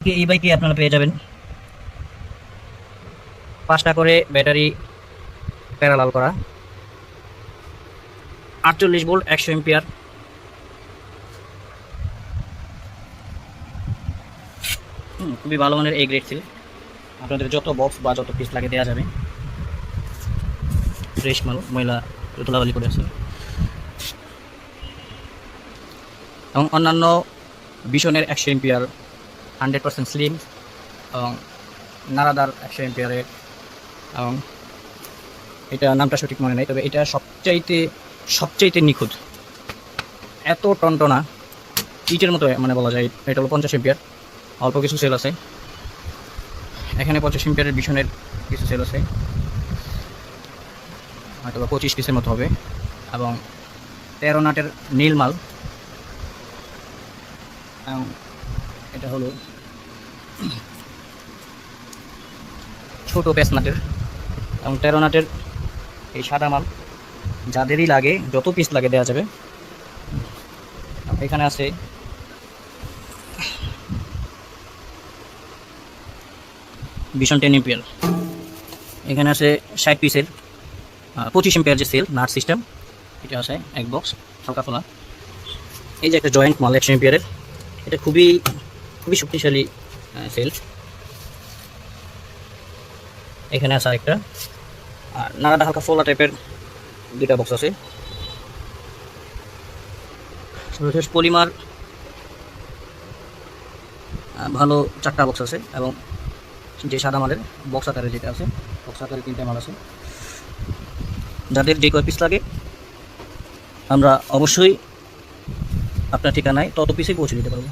এই বাইকে আপনারা পেয়ে যাবেন? পাঁচটা করে ব্যাটারি প্যারালাল করা। আটচল্লিশ ভোল্ট একশো এম্পিয়ার খুবই ভালো মানের এই গ্রেড ছিল। আপনাদের যত বক্স বা যত পিস লাগে দেওয়া যাবে। ফ্রেশ মাল, ময়লা, তোলাবালি করে আছে। এবং অন্যান্য বিশনের একশো এম্পিয়ার হান্ড্রেড পার্সেন্ট স্লিম এবং নারাদার একশো এম্পিয়ারের এবং এটা নামটা সঠিক মনে নেই, তবে এটা সবচাইতে সবচাইতে নিখুঁত। এত টনটনা, ইটের মতো মানে বলা যায়, এটা হলো পঞ্চাশ এম্পিয়ার অল্প কিছু সেল আছে। এখানে পঞ্চাশ এম্পিয়ারের বিশনের কিছু সেল আছে। হয়তো বা পঁচিশ পিসের মতো হবে। এবং তেরো নাটের নীলমাল। এবং এটা হলো ছোট পেস নাটের এবং তেরো নাটের এই সাদা মাল। যাদেরই লাগে, যত পিস লাগে দেওয়া যাবে। এখানে আছে ভীষণ টেন এম্পিয়ার এখানে আছে ষাট পিসের পঁচিশ এম্পিয়ার যে সেল নাট সিস্টেম এটা আছে এক বক্স হালকা ফোলা এই যে একটা জয়েন্ট মাল, একশো এম্পিয়ারের এটা খুবই খুবই শক্তিশালী সেল এখানে আছে আরেকটা। আর নানাটা হালকা ফোলা টাইপের দুইটা বক্স আছে। পলিমার ভালো চারটা বক্স আছে এবং যে সাদা মালের বক্স আকারে যেটা আছে বক্স আকারে তিনটা মাল আছে। যাদের যে কয় পিস লাগে, আমরা অবশ্যই আপনার ঠিকানায় তত পিসে পৌঁছে দিতে পারব।